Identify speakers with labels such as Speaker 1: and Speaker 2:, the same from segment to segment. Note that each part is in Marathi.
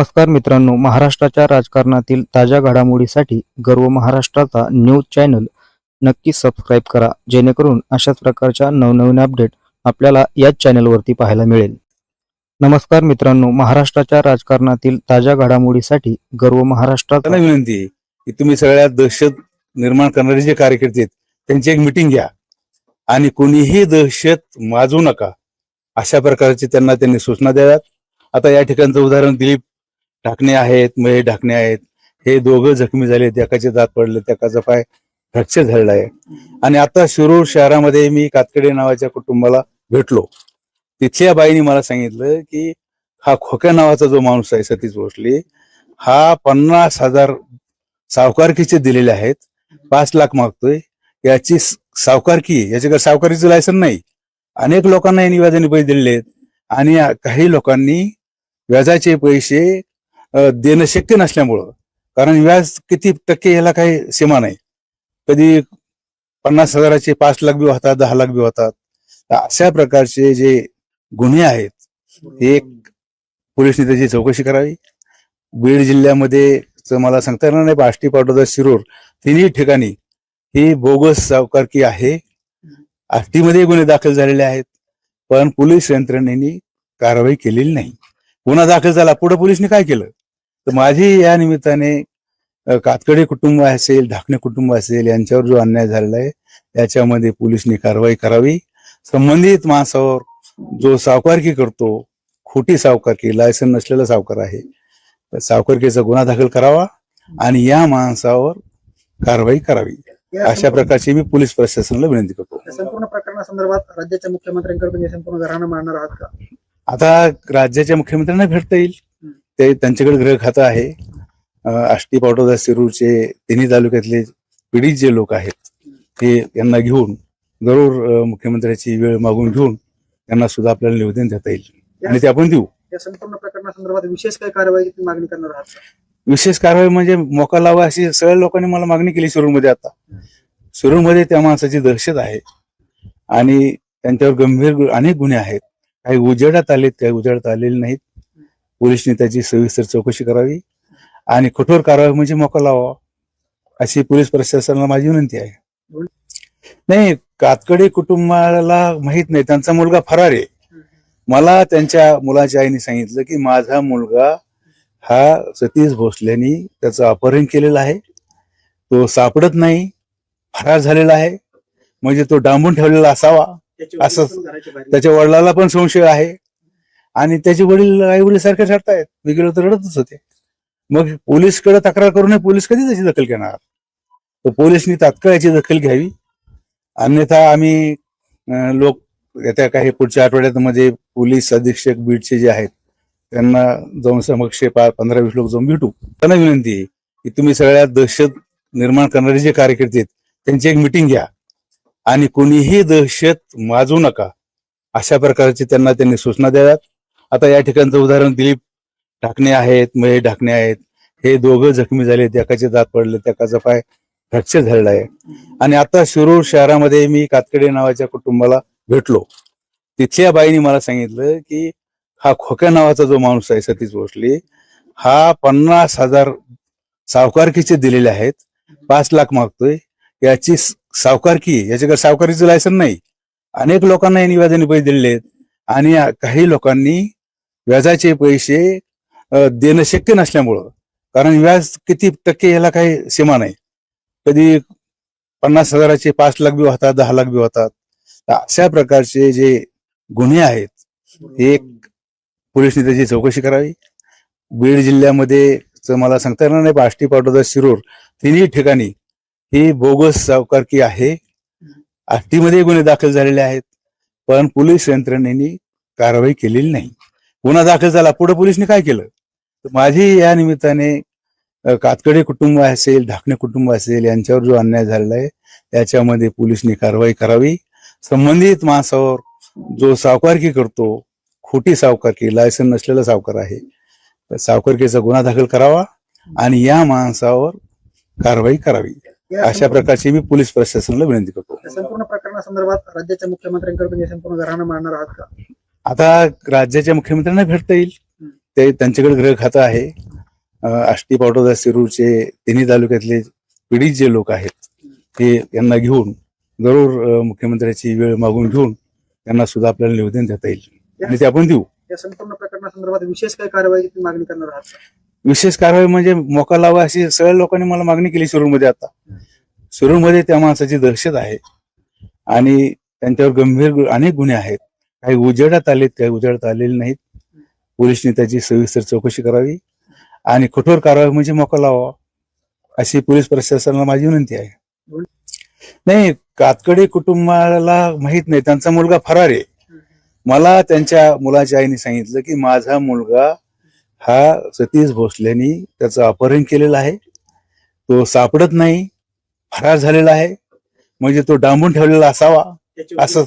Speaker 1: नमस्कार मित्रांनो महाराष्ट्राच्या राजकारणातील ताज्या घडामोडीसाठी गर्व महाराष्ट्राचा न्यूज चॅनल नक्की सबस्क्राईब करा जेणेकरून अशाच प्रकारच्या नवनवीन अपडेट आपल्याला याच चॅनलवरती पाहायला मिळेल. नमस्कार मित्रांनो महाराष्ट्राच्या राजकारणातील ताज्या घडामोडीसाठी गर्व महाराष्ट्राचा
Speaker 2: विनंती आहे की तुम्ही सगळ्या दहशत निर्माण करणारे जे कार्यकर्ते आहेत त्यांची एक मिटिंग घ्या. आणि कोणीही दहशत माजू नका अशा प्रकारची त्यांना त्यांनी सूचना द्याव्यात. आता या ठिकाणचं उदाहरण दिलीप ढाकणे आहेत महेश ढाकणे आहेत. हे दोघं जखमी झाले एकाचे दात पडले त्याकाचा पाय फ्रॅक्चर झालेला आहे. आणि आता शिरूर शहरामध्ये मी कातकडे नावाच्या कुटुंबाला भेटलो. तिथल्या बाईने मला सांगितलं की हा खोक्या नावाचा जो माणूस आहे सतीश भोसले हा पन्नास हजार सावकारकीचे दिलेले आहेत. पाच लाख मागतोय. याची सावकारकी याच्याकडे सावकारीचं लायसन नाही. अनेक लोकांना यांनी व्याजाने पैसे दिलेले आहेत. आणि काही लोकांनी व्याजाचे पैसे देणं शक्य नसल्यामुळं. कारण व्याज किती टक्के याला काही सीमा नाही. कधी पन्नास हजाराचे पाच लाख बी होतात दहा लाख बी होतात अशा प्रकारचे जे गुन्हे आहेत हे पोलिसने त्याची चौकशी करावी. बीड जिल्ह्यामध्ये मला सांगता येणार नाही आष्टी पाटोदा शिरूर तिन्ही ठिकाणी ही बोगस सावकारकी आहे. आष्टीमध्ये गुन्हे दाखल झालेले आहेत पण पोलीस यंत्रणेने कारवाई केलेली नाही. गुन्हा दाखल झाला पुढे पोलिसने काय केलं? तर माझी या निमित्ताने कातकडे कुटुंब असेल ढाकणे कुटुंब असेल यांच्यावर जो अन्याय झालेला आहे याच्यामध्ये पोलिसने कारवाई करावी. संबंधित माणसावर जो सावकारकी करतो खोटी सावकारकी लायसन नसलेला सावकार आहे सावकारकीचा गुन्हा दाखल करावा आणि या माणसावर कारवाई करावी. अशा प्रकारची मी पोलीस प्रशासनाला विनंती करतो.
Speaker 3: संपूर्ण प्रकरणासंदर्भात राज्याच्या मुख्यमंत्र्यांकडे तुम्ही संपूर्ण घराणं मांडणार आहात का?
Speaker 2: आता राज्याच्या मुख्यमंत्र्यांना भेटता येईल. ते त्यांच्याकडे गृह खातं आहे. आष्टी पाटोदा शिरूरचे तिन्ही तालुक्यातले पीडित जे लोक आहेत ते यांना घेऊन जरूर मुख्यमंत्र्याची वेळ मागून घेऊन त्यांना सुद्धा आपल्याला निवेदन देता येईल. आणि ते आपण देऊ.
Speaker 3: या संपूर्ण प्रकरणासंदर्भात विशेष काही कारवाईची तुम्ही मागणी करणार आहात?
Speaker 2: विशेष कारवाई म्हणजे मोका लावा अशी सगळ्या लोकांनी मला मागणी केली शिरूरमध्ये आता. शिरूरमध्ये त्या माणसाची दहशत आहे. आणि त्यांच्यावर गंभीर अनेक गुन्हे आहेत. काही उजेडात आलेत काही उजेडात आलेले नाहीत. पोलिसने त्याची सविस्तर चौकशी करावी आणि कठोर कारवाई म्हणजे मोका लावा अशी पोलीस प्रशासनाला माझी विनंती आहे. नाही कातकडे कुटुंबाला माहीत नाही त्यांचा मुलगा फरार आहे. मला त्यांच्या मुलाच्या आईने सांगितलं की माझा मुलगा हा सतीश भोसलेनी त्याचं अपहरण केलेलं आहे. तो सापडत नाही फरार झालेला आहे. म्हणजे तो डांबून ठेवलेला असावा असं- त्याच्या वडिलाला पण संशय आहे. आणि त्याचे वडील आई वडील सारखे ठरतायत. मी गेलो तर रडतच होते. मग पोलीसकडे तक्रार करू नये पोलीस कधी त्याची दखल घेणार? तर पोलिसनी तात्काळ याची दखल घ्यावी. अन्यथा आम्ही लोक येत्या काही पुढच्या आठवड्यात मध्ये पोलीस अधीक्षक बीडचे जे आहेत त्यांना जाऊन समक्ष पा- पंधरा वीस लोक जाऊन भेटू. त्यांना विनंती आहे की तुम्ही सगळ्या दहशत निर्माण करणारे जे कार्यकर्ते आहेत त्यांची एक मिटिंग घ्या. आणि कोणीही दहशत माजू नका. अशा प्रकारची त्यांना त्यांनी सूचना द्याव्यात. आता या ठिकाणचं उदाहरण दिलीप ढाकणे आहेत महेश ढाकणे आहेत. हे दोघं जखमी झाले एकाचे दात पडले त्याकाचा पाय फ्रॅक्चर झालेला आहे. आणि आता शिरूर शहरामध्ये मी कातकडे नावाच्या कुटुंबाला भेटलो. तिथल्या बाईने मला सांगितलं की हा खोक्या नावाचा जो माणूस आहे सतीश भोसले हा पन्नास हजार सावकारकीचे दिलेले आहेत. पाच लाख मागतोय. याची सावकारकी याच्याकडे सावकारीचं लायसन नाही. अनेक लोकांना या व्याजाने पैसे दिलेले आहेत. आणि काही लोकांनी व्याजाचे पैसे देणं शक्य नसल्यामुळं. कारण व्याज किती टक्के याला काही सीमा नाही. कधी पन्नास हजाराचे पाच लाख बी होतात दहा लाख बी होतात. अशा प्रकारचे जे गुन्हे आहेत हे पोलिसने त्याची चौकशी करावी. बीड जिल्ह्यामध्ये मला सांगता येणार नाही आष्टी पाटोदा शिरूर तिन्ही ठिकाणी ही बोगस सावकारकी आहे. आष्टीमध्ये गुन्हे दाखल झालेले आहेत पण पोलीस यंत्रणेने कारवाई केलेली नाही. गुन्हा दाखल झाला पुढे पोलिसने काय केलं? तर माझी या निमित्ताने कातकडे कुटुंब असेल ढाकणे कुटुंब असेल यांच्यावर जो अन्याय झालेला आहे याच्यामध्ये पोलिसने कारवाई करावी. संबंधित माणसावर जो सावकारकी करतो खोटी सावकारकी लायसन नसलेला सावकार आहे तर सावकारकीचा गुन्हा दाखल करावा आणि या माणसावर कारवाई करावी. अशा प्रकारची मी पोलीस प्रशासनाला विनंती करतो.
Speaker 3: संपूर्ण प्रकरणासंदर्भात राज्याच्या मुख्यमंत्र्यांकडे तुम्ही संपूर्ण घराणं मांडणार आहात का?
Speaker 2: आता राज्याच्या मुख्यमंत्र्यांना भेटता येईल. ते त्यांच्याकडे गृह खातं आहे. आष्टी पावटोदा शिरूरचे तिन्ही तालुक्यातले पीडित जे लोक आहेत ते यांना घेऊन जरूर मुख्यमंत्र्याची वेळ मागून घेऊन त्यांना सुद्धा आपल्याला निवेदन देता येईल. आणि ते आपण देऊ.
Speaker 3: या संपूर्ण प्रकरणासंदर्भात विशेष काही कारवाई मागणी करणार आहात?
Speaker 2: विशेष कारवाई म्हणजे मोका लावा अशी सगळ्या लोकांनी मला मागणी केली शिरूरमध्ये आता. शिरूरमध्ये त्या माणसाची दहशत आहे. आणि त्यांच्यावर गंभीर अनेक गुन्हे आहेत. काही उजेडात आलेत काही उजेडात आलेले नाहीत. पोलिसने त्याची सविस्तर चौकशी करावी आणि कठोर कारवाई म्हणजे मोका लावा अशी पोलीस प्रशासनाला माझी विनंती आहे. नाही कातकडे कुटुंबाला माहीत नाही त्यांचा मुलगा फरार आहे. मला त्यांच्या मुलाच्या आईने सांगितलं की माझा मुलगा हा सतीश भोसलेनी त्याचं अपहरण केलेलं आहे. तो सापडत नाही फरार झालेला आहे. म्हणजे तो डांबून ठेवलेला असावा. असं-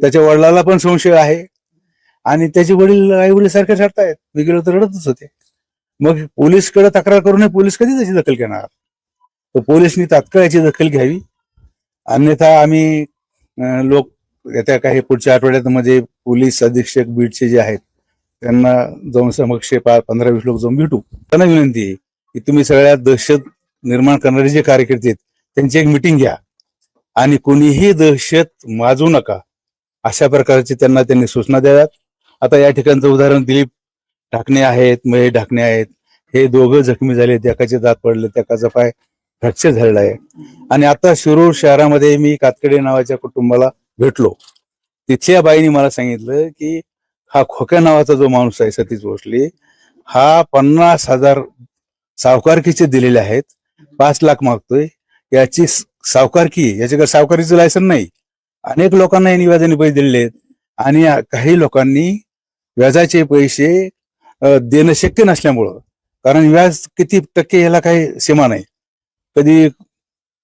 Speaker 2: त्याच्या वडिलाला पण संशय आहे. आणि त्याचे वडील आई वडील सारखे ठरतायत. मी गेलो तर रडतच होते. मग पोलीसकडे तक्रार करूनही पोलीस कधी त्याची दखल घेणार? तर पोलिसनी तात्काळ याची दखल घ्यावी. अन्यथा आम्ही लोक येत्या काही पुढच्या आठवड्यात मध्ये पोलीस अधीक्षक बीडचे जे आहेत त्यांना जाऊन समक्ष पंधरा वीस लोक जाऊन भेटू. त्यांना विनंती आहे की तुम्ही सगळ्यात दहशत निर्माण करणारे जे कार्यकर्ते आहेत त्यांची एक मिटिंग घ्या. आणि कोणीही दहशत माजू नका अशा प्रकारची त्यांना त्यांनी सूचना द्याव्यात. आता या ठिकाणचं उदाहरण दिलीप ढाकणे आहेत महेश ढाकणे आहेत. हे दोघं जखमी झाले त्याकाचे दात पडले त्याकाचा पाय फ्रॅक्चर झालेला आहे. आणि आता शिरूर शहरामध्ये मी कातकडे नावाच्या कुटुंबाला भेटलो. तिथल्या बाईने मला सांगितलं की हा खोक्या नावाचा जो माणूस आहे सतीश भोसले हा पन्नास हजार सावकारकीचे दिलेले आहेत. पाच लाख मागतोय. याची सावकारकी याच्याकडे सावकारीचं लायसन नाही. अनेक लोकांना यांनी व्याजाने पैसे दिलेले आहेत. आणि काही लोकांनी व्याजाचे पैसे देणं शक्य नसल्यामुळं कारण व्याज किती टक्के याला काही सीमा नाही. कधी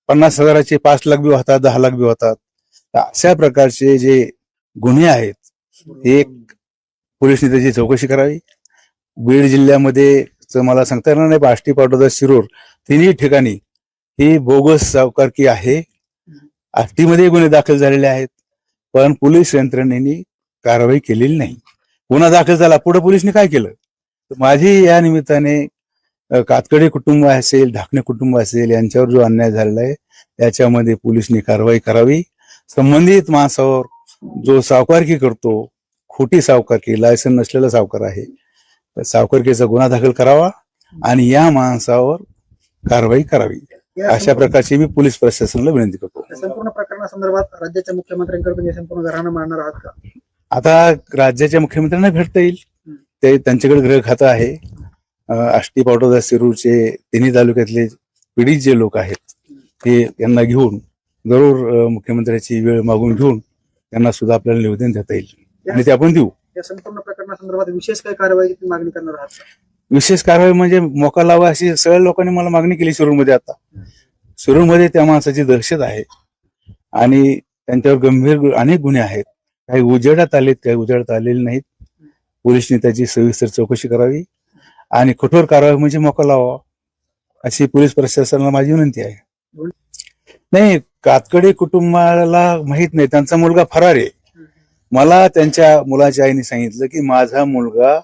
Speaker 2: पन्नास हजाराचे पाच लाख बी होतात दहा लाख बी होतात. अशा प्रकारचे जे गुन्हे आहेत एक पोलिसनी त्याची चौकशी करावी. बीड जिल्ह्यामध्ये मला सांगता येणार नाही पण आष्टी पाटोदा शिरूर तिन्ही ठिकाणी ही बोगस सावकारकी आहे. आष्टीमध्ये गुन्हे दाखल झालेले आहेत पण पोलीस यंत्रणेने कारवाई केलेली नाही. गुन्हा दाखल झाला पुढे पोलिसने काय केलं? तर माझी या निमित्ताने कातकडे कुटुंब असेल ढाकणे कुटुंब असेल यांच्यावर जो अन्याय झालेला आहे याच्यामध्ये पोलिसने कारवाई करावी. संबंधित माणसावर जो सावकारकी करतो खोटी सावकारकी लायसन नसलेला सावकार आहे तर सावकारकीचा गुन्हा दाखल करावा आणि या माणसावर कारवाई करावी. अशा प्रकारची मी पोलीस प्रशासनाला विनंती करतो.
Speaker 3: संपूर्ण प्रकरणासंदर्भात राज्याच्या मुख्यमंत्र्यांकडे तुम्ही संपूर्ण घराणं मांडणार आहात का?
Speaker 2: आता राज्याच्या मुख्यमंत्र्यांना भेटता येईल. ते त्यांच्याकडे गृह खातं आहे. आष्टी पावटोदा शिरूरचे तिन्ही तालुक्यातले पीडित जे लोक आहेत ते यांना घेऊन जरूर मुख्यमंत्र्याची वेळ मागून घेऊन त्यांना सुद्धा आपल्याला निवेदन देता येईल. आणि ते आपण देऊ.
Speaker 3: या संपूर्ण प्रकरणासंदर्भात विशेष काही कारवाई तुम्ही मागणी करणार आहात?
Speaker 2: विशेष कारवाई म्हणजे मोका लावा अशी सगळ्या लोकांनी मला मागणी केली शिरूरमध्ये आता. शिरूरमध्ये त्या माणसाची दहशत आहे. आणि त्यांच्यावर गंभीर अनेक गुन्हे आहेत. काही उजेडात आलेत काही उजेडात आलेले नाहीत. पोलिसने त्याची सविस्तर चौकशी करावी. आणि कठोर कारवाई म्हणजे मोका लावा अशी पोलीस प्रशासनाला माझी विनंती आहे. नाही कातकडे कुटुंबाला माहीत नाही. त्यांचा मुलगा फरार आहे. मला त्यांच्या मुलाच्या आईने सांगितलं की माझा मुलगा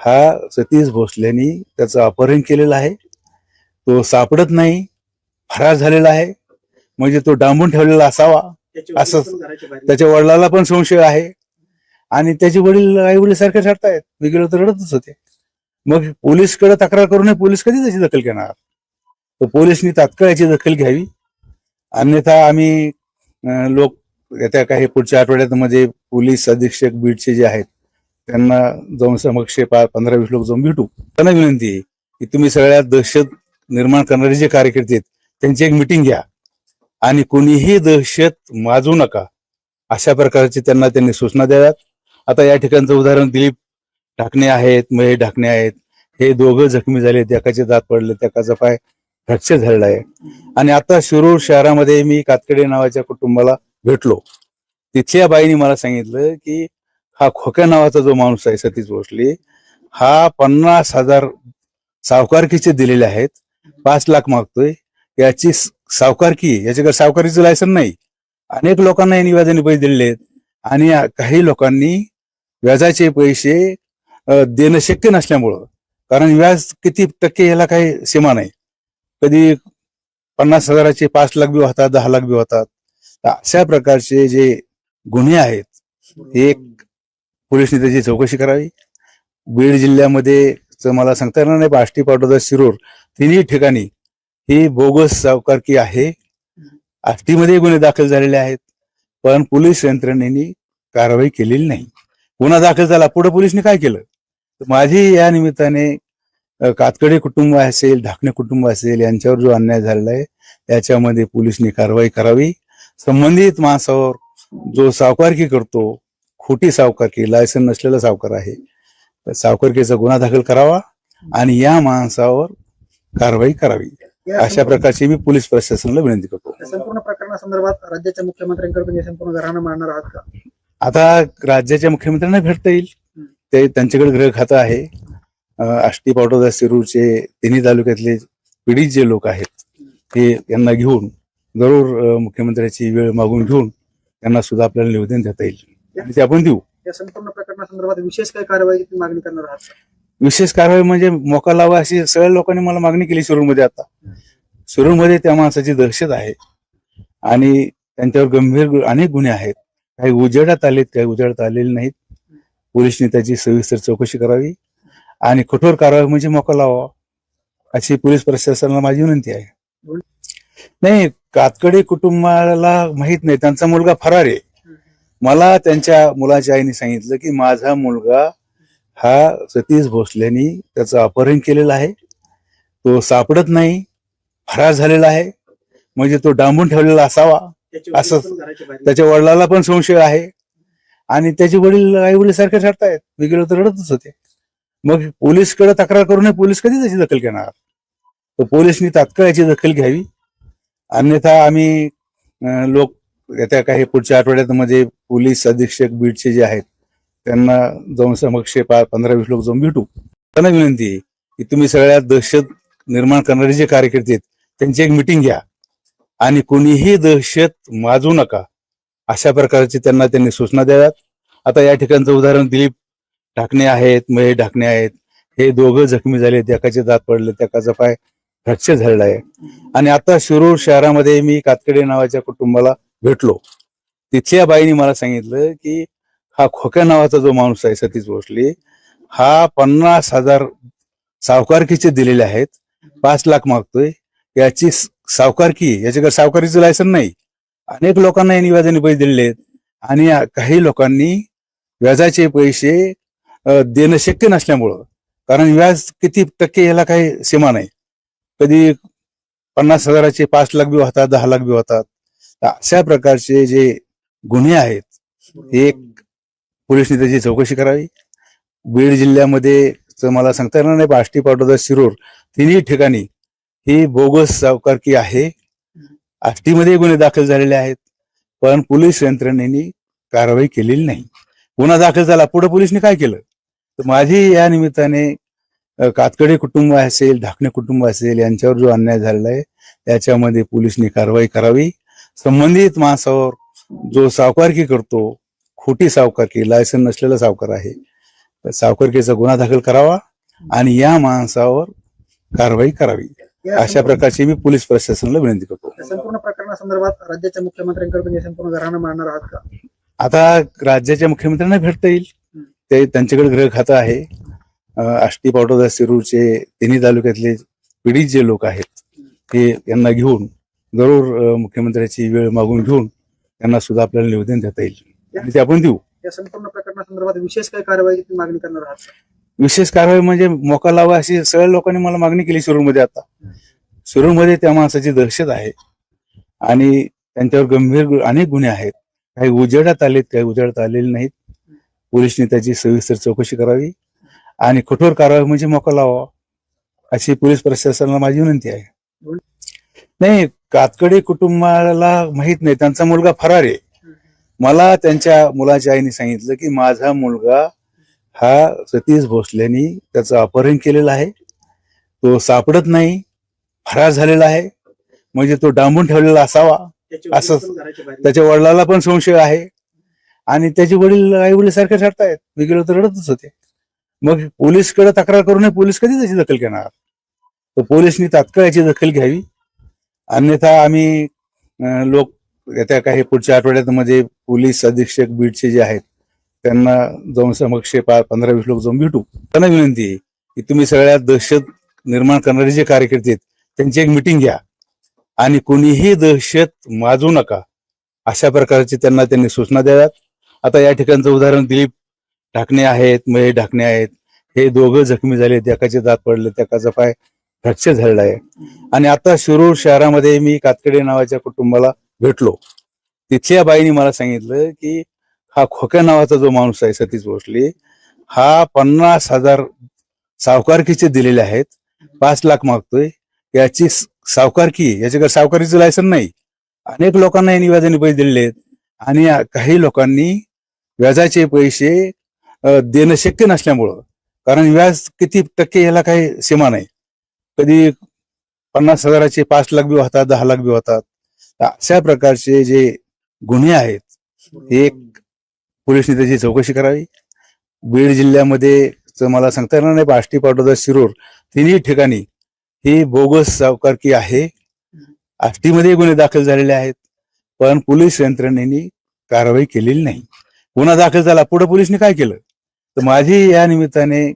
Speaker 2: हा सतीश भोसलेनी त्याचं अपहरण केलेलं आहे. तो सापडत नाही फरार झालेला आहे. म्हणजे तो डांबून ठेवलेला असावा असं- त्याच्या वडिलाला पण संशय आहे. आणि त्याचे वडील आई वडील सारखे ठरतायत. मी गेलो तर रडतच होते. मग पोलीसकडे तक्रार करूनही पोलीस कधी त्याची दखल घेणार? तर पोलिसनी तात्काळ याची दखल घ्यावी. अन्यथा आम्ही लोक येत्या काही पुढच्या आठवड्यात मध्ये पोलीस अधीक्षक बीडचे जे आहेत त्यांना जाऊन समक्ष पंधरा वीस लोक जाऊन भेटू. त्यांना विनंती आहे की तुम्ही सगळ्या दहशत निर्माण करणारे जे कार्यकर्ते आहेत त्यांची एक मिटिंग घ्या. आणि कोणीही दहशत माजू नका. अशा प्रकारची त्यांना त्यांनी सूचना द्याव्यात. आता या ठिकाणचं उदाहरण दिलीप ढाकणे आहेत महेश ढाकणे आहेत. हे दोघं जखमी झाले त्याकाचे दात पडले त्याकाचा पाय फ्रॅक्चर झालेला आहे. आणि आता शिरूर शहरामध्ये मी कातकडे नावाच्या कुटुंबाला भेटलो. तिथल्या बाईने मला सांगितलं की हा खोक्या नावाचा जो माणूस आहे सतीश भोसले हा पन्नास हजार सावकारकीचे दिलेले आहेत. पाच लाख मागतोय. याची सावकारकी याच्याकडे सावकारीचं लायसन नाही. अनेक लोकांना यांनी व्याजाने पैसे दिलेले आहेत. आणि काही लोकांनी व्याजाचे पैसे देणं शक्य नसल्यामुळं कारण व्याज किती टक्के याला काही सीमा नाही. कधी पन्नास हजाराचे पाच लाख बी होतात दहा लाख बी होतात. अशा प्रकारचे जे गुन्हे आहेत हे पोलिसने त्याची चौकशी करावी. बीड जिल्ह्यामध्ये मला सांगता येणार नाही आष्टी पाटोदा शिरूर तिन्ही ठिकाणी ही बोगस सावकारकी आहे. आष्टीमध्ये गुन्हे दाखल झालेले आहेत पण पोलीस यंत्रणेने कारवाई केलेली नाही. गुन्हा दाखल झाला पुढे पोलिसने काय केलं? तर माझी या निमित्ताने कातकडे कुटुंब असेल ढाकणे कुटुंब असेल यांच्यावर जो अन्याय झालेला आहे त्याच्यामध्ये पोलिसने कारवाई करावी. संबंधित माणसावर जो सावकारकी करतो खोटी सावकारकी लायसन नसलेला सावकार आहे. तर सावकारकीचा गुन्हा दाखल करावा आणि या माणसावर कारवाई करावी. अशा प्रकारची मी पोलीस प्रशासनाला विनंती करतो.
Speaker 3: संपूर्ण प्रकरणासंदर्भात राज्याच्या मुख्यमंत्र्यांकडे तुम्ही संपूर्ण घराणं मांडणार आहात का?
Speaker 2: आता राज्याच्या मुख्यमंत्र्यांना भेटता येईल. ते त्यांच्याकडे गृह खातं आहे. आष्टी पाटोदा शिरूरचे तिन्ही तालुक्यातले पीडित जे लोक आहेत ते यांना घेऊन जरूर मुख्यमंत्र्याची वेळ मागून घेऊन त्यांना सुद्धा आपल्याला निवेदन देता येईल. आणि ते आपण देऊ.
Speaker 3: या संपूर्ण प्रकरणासंदर्भात विशेष काही कारवाई तुम्ही मागणी करणार आहात?
Speaker 2: विशेष कारवाई म्हणजे मोका लावा अशी सगळ्या लोकांनी मला मागणी केली शिरूरमध्ये आता. शिरूरमध्ये त्या माणसाची दहशत आहे. आणि त्यांच्यावर गंभीर अनेक गुन्हे आहेत. काही उजेडात आलेत काही उजेडात आलेले नाहीत. पोलिसने त्याची सविस्तर चौकशी करावी. आणि कठोर कारवाई म्हणजे मोका लावा. अशी पोलीस प्रशासनाला माझी विनंती आहे. नाही कातकडे कुटुंबाला माहीत नाही. त्यांचा मुलगा फरार आहे. मला त्यांच्या मुलाच्या आईने सांगितलं की माझा मुलगा हा सतीश भोसलेनी त्याचं अपहरण केलेलं आहे. तो सापडत नाही फरार झालेला आहे. म्हणजे तो डांबून ठेवलेला असावा. असं- त्याच्या वडिलाला पण संशय आहे. आणि त्याचे वडील आई वडील सारखे ठरतायत. मी गेलो तर रडतच होते. मग पोलीसकडे तक्रार करूनही पोलीस कधी त्याची दखल घेणार? तर पोलिसनी तात्काळ याची दखल घ्यावी. अन्यथा आम्ही लोक येत्या काही पुढच्या आठवड्यात पोलीस अधीक्षक बीडचे जे आहेत त्यांना जाऊन समक्ष पंधरा वीस लोक जाऊन भेटू. त्यांना विनंती आहे की तुम्ही सगळ्या दहशत निर्माण करणारे जे कार्यकर्ते आहेत त्यांची एक मिटिंग घ्या. आणि कोणीही दहशत माजू नका. अशा प्रकारची त्यांना त्यांनी सूचना द्याव्यात. आता या ठिकाणचं उदाहरण दिलीप ढाकणे आहेत महेश ढाकणे आहेत. हे दोघं जखमी झाले त्याकाचे दात पडले त्याकाचा पाय फ्रॅक्चर झालेला आहे. आणि आता शिरूर शहरामध्ये मी कातकडे नावाच्या कुटुंबाला भेटलो. तिथल्या बाईने मला सांगितलं की हा खोक्या नावाचा जो माणूस आहे सतीश भोसले हा पन्नास हजार सावकारकीचे दिलेले आहेत. पाच लाख मागतोय. याची सावकारकी याच्याकडे सावकारीचं लायसन नाही. अनेक लोकांना यांनी व्याजाने पैसे दिलेले आहेत. आणि काही लोकांनी व्याजाचे पैसे देणं शक्य नसल्यामुळं कारण व्याज किती टक्के याला काही सीमा नाही. कधी पन्नास हजाराचे पाच लाख बी होतात दहा लाख बी होतात. अशा प्रकारचे जे गुन्हे आहेत. एक पोलिसने त्याची चौकशी करावी. बीड जिल्ह्यामध्ये मला सांगता येणार नाही आष्टी पाटोदा शिरूर तिन्ही ठिकाणी ही बोगस सावकारकी आहे. आष्टीमध्ये गुन्हे दाखल झालेले आहेत पण पोलीस यंत्रणेने कारवाई केलेली नाही. गुन्हा दाखल झाला पुढे पोलिसने काय केलं? तर माझी या निमित्ताने कातकडे कुटुंब असेल ढाकणे कुटुंब असेल यांच्यावर जो अन्याय झालेला आहे त्याच्यामध्ये पोलिसने कारवाई करावी. संबंधित माणसावर जो सावकारकी करतो खोटी सावकारकी लायसन नसलेला सावकार आहे तर सावकारकीचा गुन्हा दाखल करावा आणि या माणसावर कारवाई करावी. अशा प्रकारची मी पोलीस प्रशासनाला विनंती करतो.
Speaker 3: संपूर्ण प्रकरणासंदर्भात राज्याच्या मुख्यमंत्र्यांकडे तुम्ही संपूर्ण घराणं मांडणार आहात का?
Speaker 2: आता राज्याच्या मुख्यमंत्र्यांना भेटता येईल. ते त्यांच्याकडे गृह खातं आहे. आष्टी पाटोदा शिरूरचे तिन्ही तालुक्यातले पीडित जे लोक आहेत ते यांना घेऊन जरूर मुख्यमंत्र्याची वेळ मागून घेऊन त्यांना सुद्धा आपल्याला निवेदन देता येईल. आणि ते आपण देऊ.
Speaker 3: या संपूर्ण प्रकरणासंदर्भात विशेष काही कारवाई मागणी करणार आहात?
Speaker 2: विशेष कारवाई म्हणजे मोका लावा अशी सगळ्या लोकांनी मला मागणी केली शिरूरमध्ये आता. शिरूरमध्ये त्या माणसाची दहशत आहे. आणि त्यांच्यावर गंभीर अनेक गुन्हे आहेत. काही उजेडात आलेत काही उजेडात आलेले नाहीत. पोलिसने त्याची सविस्तर चौकशी करावी. आणि कठोर कारवाई म्हणजे मोका लावा अशी पोलीस प्रशासनाला माझी विनंती आहे. नाही कातकडे कुटुंबाला माहीत नाही त्यांचा मुलगा फरार आहे. मला त्यांच्या मुलाच्या आईने सांगितलं की माझा मुलगा हा सतीश भोसलेनी त्याचं अपहरण केलेलं आहे. तो सापडत नाही फरार झालेला आहे. म्हणजे तो डांबून ठेवलेला असावा. असं- त्याच्या वडिलाला पण संशय आहे. आणि त्याचे वडील आई वडील सारखे ठरतायत. मी गेलो तर रडतच होते. मग पोलीसकडे तक्रार करू नये पोलीस कधी त्याची दखल घेणार? तर पोलिसनी तात्काळ याची दखल घ्यावी. अन्यथा आम्ही लोक येत्या काही पुढच्या आठवड्यात म्हणजे पोलीस अधीक्षक बीडचे जे आहेत त्यांना जाऊन समक्ष पा- पंधरा वीस लोक जाऊन भेटू. त्यांना विनंती आहे की तुम्ही सगळ्या दहशत निर्माण करणारे जे कार्यकर्ते आहेत त्यांची एक मिटिंग घ्या. आणि कोणीही दहशत माजू नका. अशा प्रकारची त्यांना त्यांनी सूचना द्याव्यात. आता या ठिकाणचं उदाहरण दिलीप ढाकणे आहेत महेश ढाकणे आहेत. हे दोघं जखमी झाले एकाचे दात पडले एकाचा पाय फ्रॅक्चर झालेला आहे. आणि आता शिरूर शहरामध्ये मी कातकडे नावाच्या कुटुंबाला भेटलो. तिथल्या बाईने मला सांगितलं की हा खोक्या नावाचा जो माणूस आहे सतीश भोसले हा पन्नास हजार सावकारकीचे दिलेले आहेत. पाच लाख मागतोय. याची सावकारकी याच्याकडे सावकारीचं लायसन नाही. अनेक लोकांना यांनी व्याजाने पैसे दिलेले आहेत. आणि काही लोकांनी व्याजाचे पैसे देणं शक्य नसल्यामुळं कारण व्याज किती टक्के याला काही सीमा नाही. कधी पन्नास हजाराचे पाच लाख बी होतात दहा लाख बी होतात. अशा प्रकारचे जे गुन्हे आहेत हे पोलिसने त्याची चौकशी करावी. बीड जिल्ह्यामध्ये मला सांगता येणार नाही आष्टी पाटोदा शिरूर तिन्ही ठिकाणी ही बोगस सावकारकी आहे. आष्टीमध्ये गुन्हे दाखल झालेले आहेत पण पोलीस यंत्रणेने कारवाई केलेली नाही. गुन्हा दाखल झाला पुढे पोलिसने काय केलं? तर माझी या निमित्ताने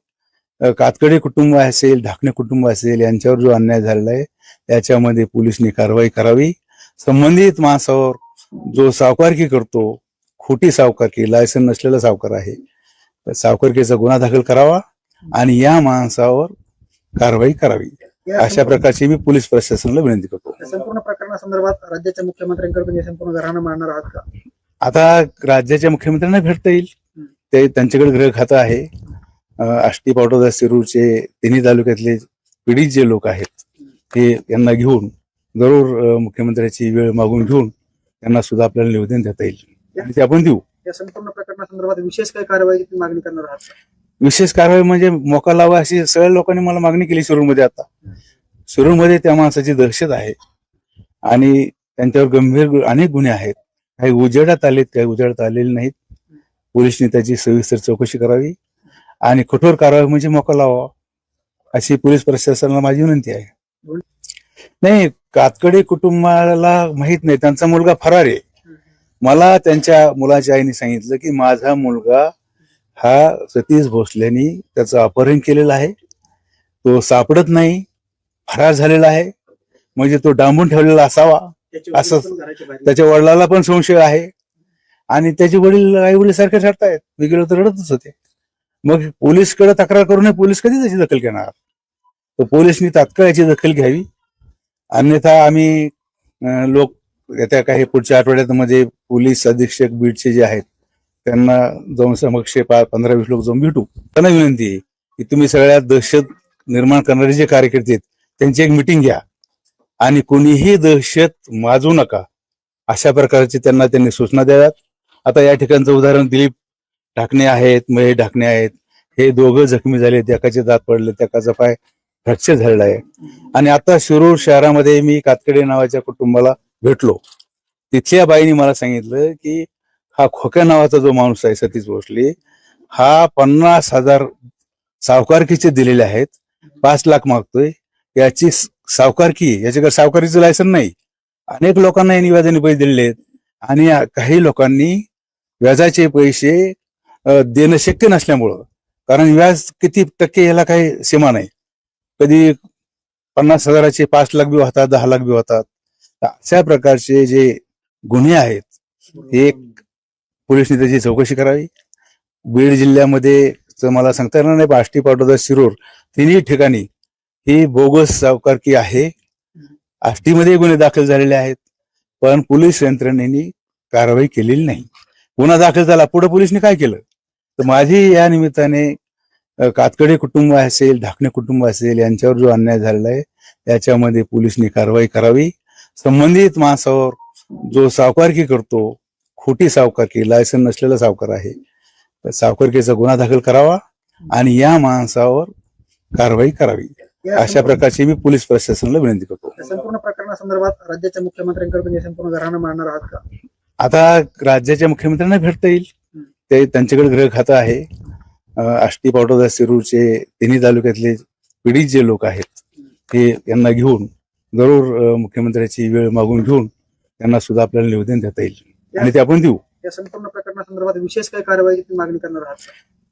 Speaker 2: कातकडे कुटुंब असेल ढाकणे कुटुंब असेल यांच्यावर जो अन्याय झालेला आहे त्याच्यामध्ये पोलिसनी कारवाई करावी. संबंधित माणसावर जो सावकारकी करतो खोटी सावकारकी लायसन नसलेला सावकार आहे तर सावकारकीचा गुन्हा दाखल करावा आणि या माणसावर कारवाई करावी. अशा प्रकारची मी पोलीस प्रशासनाला विनंती करतो.
Speaker 3: संपूर्ण प्रकरणासंदर्भात राज्याच्या मुख्यमंत्र्यांकडे तुम्ही संपूर्ण घराणं मांडणार आहात का?
Speaker 2: आता राज्याच्या मुख्यमंत्र्यांना भेटता येईल. ते त्यांच्याकडे गृह खातं आहे. आष्टी पाटोदा शिरूरचे तिन्ही तालुक्यातले पीडित जे लोक आहेत ते यांना घेऊन जरूर मुख्यमंत्र्याची वेळ मागून घेऊन त्यांना सुद्धा आपल्याला निवेदन देता येईल. आणि ते आपण देऊ.
Speaker 3: या संपूर्ण प्रकरणासंदर्भात विशेष काही कारवाईची तुम्ही मागणी करणार आहात?
Speaker 2: विशेष कारवाई म्हणजे मोका लावा अशी सगळ्या लोकांनी मला मागणी केली शिरूरमध्ये आता. शिरूरमध्ये त्या माणसाची दहशत आहे आणि त्यांच्यावर गंभीर अनेक गुन्हे आहेत. काही उजेडात आलेत काही उजेडात आलेले नाहीत. पोलिसनी त्याची सविस्तर चौकशी करावी. आणि कठोर कारवाई म्हणजे मोका लावा. अशी पोलीस प्रशासनाला माझी विनंती आहे. नाही कातकडे कुटुंबाला माहीत नाही. त्यांचा मुलगा फरार आहे. मला त्यांच्या मुलाच्या आईने सांगितलं की माझा मुलगा हा सतीश भोसलेनी त्याचं अपहरण केलेलं आहे. तो सापडत नाही फरार झालेला आहे. म्हणजे तो डांबून ठेवलेला असावा. असं- त्याच्या वडिलाला पण संशय आहे. आणि त्याचे वडील आई वडील सारखे ठरतायत गेलो तर रडतच होते. मग पोलीसकडे तक्रार करू नये पोलीस कधी त्याची दखल घेणार? तर पोलिसनी तात्काळ याची दखल घ्यावी. अन्यथा आम्ही लोक येत्या काही पुढच्या आठवड्यात म्हणजे पोलीस अधीक्षक बीडचे जे आहेत त्यांना जाऊन समक्ष पा- पंधरा वीस लोक जाऊन भेटू. त्यांना विनंती आहे की तुम्ही सगळ्या दहशत निर्माण करणारे जे कार्यकर्ते आहेत त्यांची एक मिटिंग घ्या. आणि कोणीही दहशत माजू नका. अशा प्रकारची त्यांना त्यांनी सूचना द्याव्यात. आता या ठिकाणचं उदाहरण दिलीप ढाकणे आहेत महेश ढाकणे आहेत. हे दोघं जखमी झाले एकाचे दात पडले त्याकाचा पाय फ्रॅक्चर झालेला आहे. आणि आता शिरूर शहरामध्ये मी कातकडे नावाच्या कुटुंबाला भेटलो. तिथल्या बाईने मला सांगितलं की हा खोक्या नावाचा जो माणूस आहे सतीश भोसले हा पन्नास हजार सावकारकीचे दिलेले आहेत. पाच लाख मागतोय. याची सावकारकी याच्याकडे सावकारीचं लायसन नाही. अनेक लोकांना यांनी व्याजाने पैसे दिलेले आहेत. आणि काही लोकांनी व्याजाचे पैसे देणं शक्य नसल्यामुळं. कारण व्याज किती टक्के याला काही सीमा नाही. कधी पन्नास हजाराचे पाच लाख बी होतात दहा लाख बी होतात अशा प्रकारचे जे गुन्हे आहेत हे पोलिसने त्याची चौकशी करावी. बीड जिल्ह्यामध्ये मला सांगता येणार नाही आष्टी पाटोदा शिरूर तिन्ही ठिकाणी ही बोगस सावकारकी आहे. आष्टीमध्ये गुन्हे दाखल झालेले आहेत पण पोलीस यंत्रणेने कारवाई केलेली नाही. गुन्हा दाखल झाला पुढे पोलिसने काय केलं? तर माझी या निमित्ताने कातकडे कुटुंब असेल ढाकणे कुटुंब असेल यांच्यावर जो अन्याय झालेला आहे त्याच्यामध्ये पोलिसनी कारवाई करावी. संबंधित माणसावर जो सावकारकी करतो खोटी सावकारकी लायसन नसलेला सावकार आहे तर सावकारकीचा गुन्हा दाखल करावा आणि या माणसावर कारवाई करावी. अशा प्रकारची मी पोलीस प्रशासनाला विनंती करतो.
Speaker 3: संपूर्ण प्रकरणासंदर्भात राज्याच्या मुख्यमंत्र्यांकडे तुम्ही संपूर्ण घराणं मांडणार आहात का?
Speaker 2: आता राज्याच्या मुख्यमंत्र्यांना भेटता येईल. ते त्यांच्याकडे गृह खातं आहे. आष्टी पावडर शिरूरचे तिन्ही तालुक्यातले पीडित जे लोक आहेत ते यांना घेऊन जरूर मुख्यमंत्र्याची वेळ मागून घेऊन त्यांना सुद्धा आपल्याला निवेदन देता येईल. आणि ते आपण देऊ.
Speaker 3: या संपूर्ण प्रकरणासंदर्भात विशेष काही कारवाईची मागणी करणार आहात?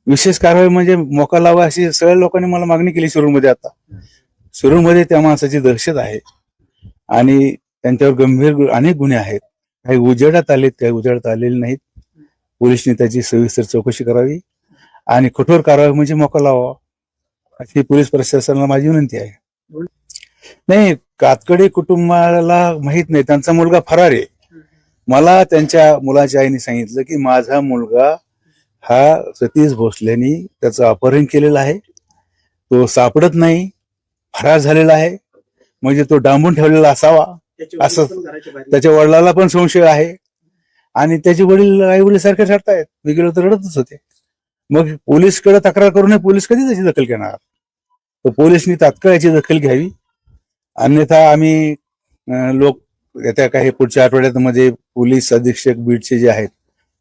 Speaker 2: विशेष कारवाई म्हणजे मोका लावा अशी सगळ्या लोकांनी मला मागणी केली शिरूरमध्ये आता. शिरूरमध्ये त्या माणसाची दहशत आहे. आणि त्यांच्यावर गंभीर अनेक गुन्हे आहेत. काही उजेडात आलेत काही उजेडात आलेले नाहीत. पोलिसनी त्याची सविस्तर चौकशी करावी आणि कठोर कारवाई म्हणजे मोका लावा. अशी पोलीस प्रशासनाला माझी विनंती आहे. नाही कातकडे कुटुंबाला माहीत नाही त्यांचा मुलगा फरार आहे. मला त्यांच्या मुलाच्या आईने सांगितलं की माझा मुलगा हा सतीश भोसलेनी त्याचं अपहरण केलेलं आहे. तो सापडत नाही फरार झालेला आहे. म्हणजे तो डांबून ठेवलेला असावा. असं- त्याच्या वडिलाला पण संशय आहे. आणि त्याचे वडील आई वडील सारखे रडतायत मी गेलो तर रडतच होते. मग पोलीसकडे तक्रार करून पोलीस कधी त्याची दखल घेणार? तर पोलिसनी तात्काळ याची दखल घ्यावी. अन्यथा आम्ही लोक येत्या काही पुढच्या आठवड्यात मध्ये पोलीस अधीक्षक बीडचे जे आहेत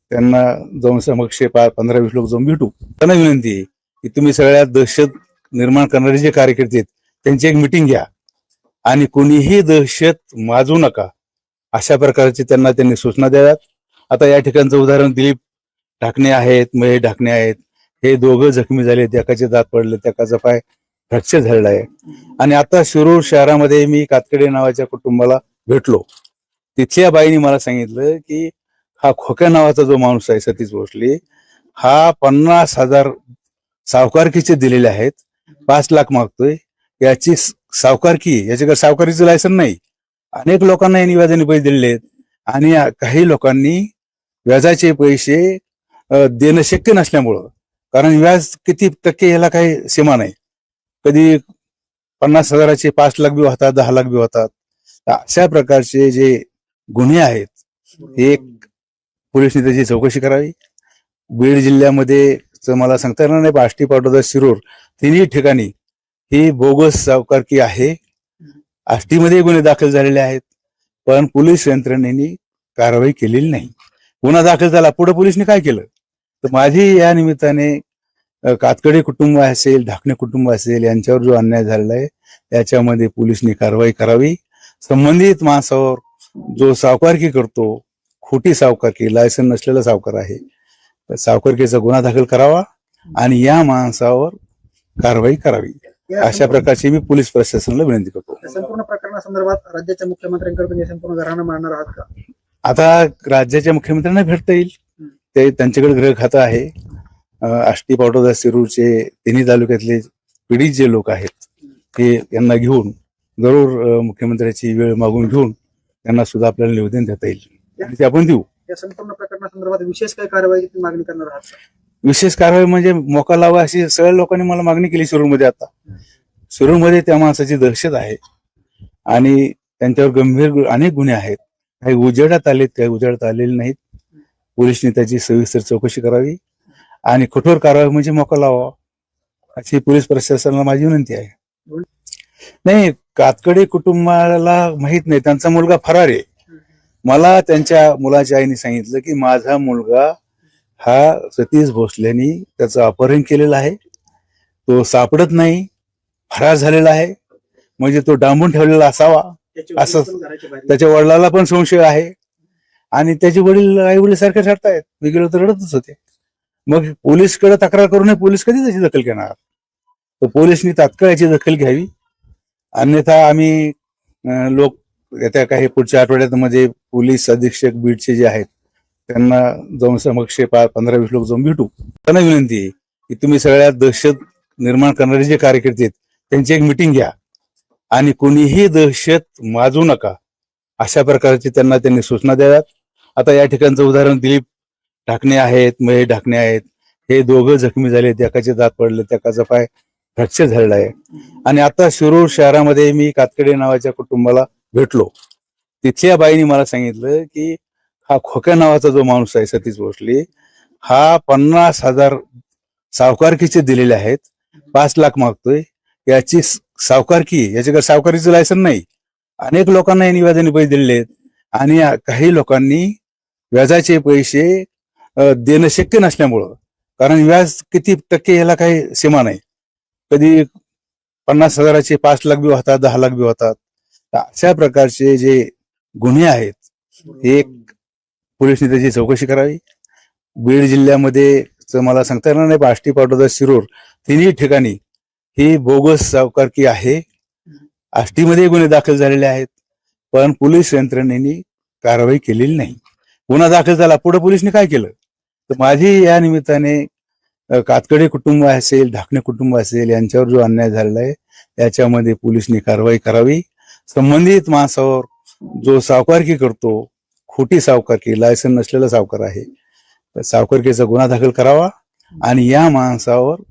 Speaker 2: त्यांना जाऊन समक्ष पा- पंधरा वीस लोक जाऊन भेटू. त्यांना विनंती आहे की तुम्ही सगळ्या दहशत निर्माण करणारे जे कार्यकर्ते आहेत त्यांची एक मिटिंग घ्या. आणि कोणीही दहशत माजू नका. अशा प्रकारची त्यांना त्यांनी सूचना द्याव्यात. आता या ठिकाणचं उदाहरण दिलीप ढाकणे आहेत महेश ढाकणे आहेत. हे दोघं जखमी झाले एकाचे दात पडले एकाचा पाय फ्रॅक्चर झालेला आहे. आणि आता शिरूर शहरामध्ये मी कातकडे नावाच्या कुटुंबाला भेटलो. तिथल्या बाईने मला सांगितलं की हा खोक्या नावाचा जो माणूस आहे सतीश भोसले हा पन्नास हजार सावकारकीचे दिलेले आहेत. पाच लाख मागतोय. याची सावकारकी याच्याकडे सावकारीचं लायसन नाही. अनेक लोकांना या निवेदने पैसे दिलेले आहेत. आणि काही लोकांनी व्याजाचे पैसे देणं शक्य नसल्यामुळं. कारण व्याज किती टक्के याला काही सीमा नाही. कधी पन्नास हजाराचे पाच लाख बी होतात दहा लाख बी होतात. अशा प्रकारचे जे गुन्हे आहेत हे एक पोलिसने त्याची चौकशी करावी. बीड जिल्ह्यामध्ये मला सांगता येणार नाही आष्टी पाटोदा शिरूर तिन्ही ठिकाणी ही बोगस सावकारकी आहे. आष्टीमध्ये गुन्हे दाखल झालेले आहेत पण पोलीस यंत्रणेने कारवाई केलेली नाही. गुन्हा दाखल झाला पुढे पोलिसने काय केलं? तर माझी या निमित्ताने कातकडी कातकडे कुटुंब असेल ढाकणे कुटुंब असेल यांच्यावर जो अन्याय झालेला आहे त्याच्यामध्ये पोलिसने कारवाई करावी. संबंधित माणसावर जो सावकारकी करतो खोटी सावकारकी लायसन नसलेला सावकार आहे तर सावकारकीचा गुन्हा दाखल करावा आणि या माणसावर कारवाई करावी. अशा प्रकारची मी पोलीस प्रशासनाला विनंती करतो.
Speaker 3: संपूर्ण प्रकरणासंदर्भात राज्याच्या मुख्यमंत्र्यांकडून संपूर्ण घराणं मारणार आहात का?
Speaker 2: आता राज्याच्या मुख्यमंत्र्यांना भेटता येईल. ते त्यांच्याकडे गृह खातं आहे. आष्टी पावडर शिरूरचे तिन्ही तालुक्यातले पीडित जे लोक आहेत ते यांना घेऊन जरूर मुख्यमंत्र्याची वेळ मागून घेऊन त्यांना सुद्धा आपल्याला निवेदन देता येईल. आणि ते आपण देऊ.
Speaker 3: या संपूर्ण प्रकरणासंदर्भात विशेष कारवाईची मागणी करणार आहात?
Speaker 2: विशेष कारवाई म्हणजे मोका लावा अशी सगळ्या लोकांनी मला मागणी केली शिरूरमध्ये आता. शिरूरमध्ये त्या माणसाची दहशत आहे. आणि त्यांच्यावर गंभीर अनेक गुन्हे आहेत. काही उजेडात आलेत काही उजेडात आलेले नाहीत. पोलिसने त्याची सविस्तर चौकशी करावी आणि कठोर कारवाई म्हणजे मोका लावा अशी पोलीस प्रशासनाला माझी विनंती आहे. नाही कातकडे कुटुंबाला माहीत नाही त्यांचा मुलगा फरार आहे. मला त्यांच्या मुलाच्या आईने सांगितलं की माझा मुलगा हा सतीश भोसलेनी त्याचं अपहरण केलेलं आहे. तो सापडत नाही फरार झालेला आहे. म्हणजे तो डांबून ठेवलेला असावा. असं- त्याच्या वडिलाला पण संशय आहे. आणि त्याचे वडील आई वडील सारखे ठरतायत मी गेलो तर रडतच होते. मग पोलीसकडे तक्रार करून पोलीस कधी त्याची दखल घेणार? तर पोलिसनी तात्काळ याची दखल घ्यावी. अन्यथा आम्ही लोक येत्या काही पुढच्या आठवड्यात मध्ये पोलीस अधीक्षक बीडचे जे आहेत त्यांना जाऊन समक्ष पंधरा वीस लोक जाऊन भेटू. त्यांना विनंती आहे की तुम्ही सगळ्यात दहशत निर्माण करणारे जे कार्यकर्ते आहेत त्यांची एक मिटिंग घ्या. आणि कोणीही दहशत माजू नका. अशा प्रकारची त्यांना त्यांनी सूचना द्याव्यात आता या ठिकाणचं उदाहरण दिलीप ढाकणे आहेत महेश ढाकणे आहेत. हे दोघं जखमी झाले त्याकाचे दात पडले त्याकाचा पाय फ्रॅक्चर झालेला आहे. आणि आता शिरूर शहरामध्ये मी कातकडे नावाच्या कुटुंबाला भेटलो. तिथल्या बाईने मला सांगितलं की हा खोक्या नावाचा जो माणूस आहे सतीश भोसले हा पन्नास हजार सावकारकीचे दिलेले आहेत. पाच लाख मागतोय. याची सावकारकी याच्याकडे सावकारीचं लायसन नाही. अनेक लोकांना यांनी व्याजाने पैसे दिलेले आहेत. आणि काही लोकांनी व्याजाचे पैसे देणं शक्य नसल्यामुळं कारण व्याज किती टक्के याला काही सीमा नाही. कधी पन्नास हजाराचे पाच लाख बी होतात दहा लाख बी होतात अशा प्रकारचे जे गुन्हे आहेत एक पोलिसने त्याची चौकशी करावी. बीड जिल्ह्यामध्ये मला सांगता येणार नाही पण आष्टी पाटोदा शिरूर तिन्ही ठिकाणी ही बोगस सावकारकी आहे. आष्टीमध्ये गुन्हे दाखल झालेले आहेत पण पोलीस यंत्रणेने कारवाई केलेली नाही. गुन्हा दाखल झाला पुढे पोलिसने काय केलं? तर माझी या निमित्ताने कातकडे कुटुंब असेल ढाकणे कुटुंब असेल यांच्यावर जो अन्याय झालेला आहे याच्यामध्ये पोलिसने कारवाई करावी. संबंधित माणसावर जो सावकारकी करतो खोटी सावकारकी लायसन नसलेला सावकार आहे सावकारकीचा गुन्हा दाखल करावा आणि या माणसावर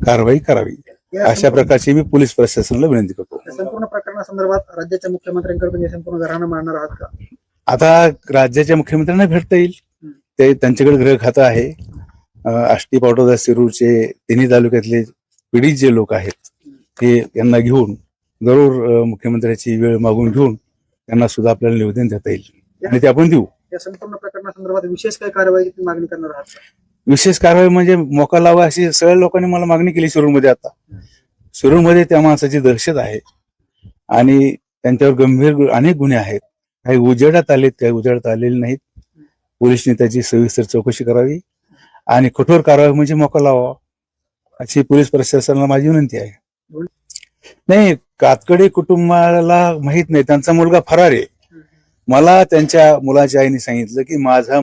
Speaker 2: कारवाई करावी. अशा प्रकारची मी पोलीस प्रशासनाला विनंती करतो.
Speaker 3: संपूर्ण प्रकरणासंदर्भात राज्याच्या मुख्यमंत्र्यांकडे तुम्ही संपूर्ण घराणं मांडणार आहात का?
Speaker 2: आता राज्याच्या मुख्यमंत्र्यांना भेटता येईल. ते त्यांच्याकडे गृह खातं आहे. आष्टी पाटोदा शिरूरचे तिन्ही तालुक्यातले पीडित जे लोक आहेत ते यांना घेऊन जरूर मुख्यमंत्र्याची वेळ मागून घेऊन त्यांना सुद्धा आपल्याला निवेदन देता येईल. आणि ते आपण देऊ.
Speaker 3: या संपूर्ण प्रकरणासंदर्भात विशेष काही कारवाईची मागणी करणार आहात?
Speaker 2: विशेष कारवाई म्हणजे मोका लावा अशी सगळ्या लोकांनी मला मागणी केली शिरूरमध्ये आता. शिरूरमध्ये त्या माणसाची दहशत आहे. आणि त्यांच्यावर गंभीर अनेक गुन्हे आहेत. काही उजेडात आलेत काही उजेडात आलेले नाहीत. पोलिसने त्याची सविस्तर चौकशी करावी. आणि कठोर कारवाई म्हणजे मोका लावा अशी पोलीस प्रशासनाला माझी विनंती आहे. नाही कातकडे कुटुंबाला माहीत नाही. त्यांचा मुलगा फरार आहे. मला त्यांच्या मुलाच्या आईने सांगितलं की माझा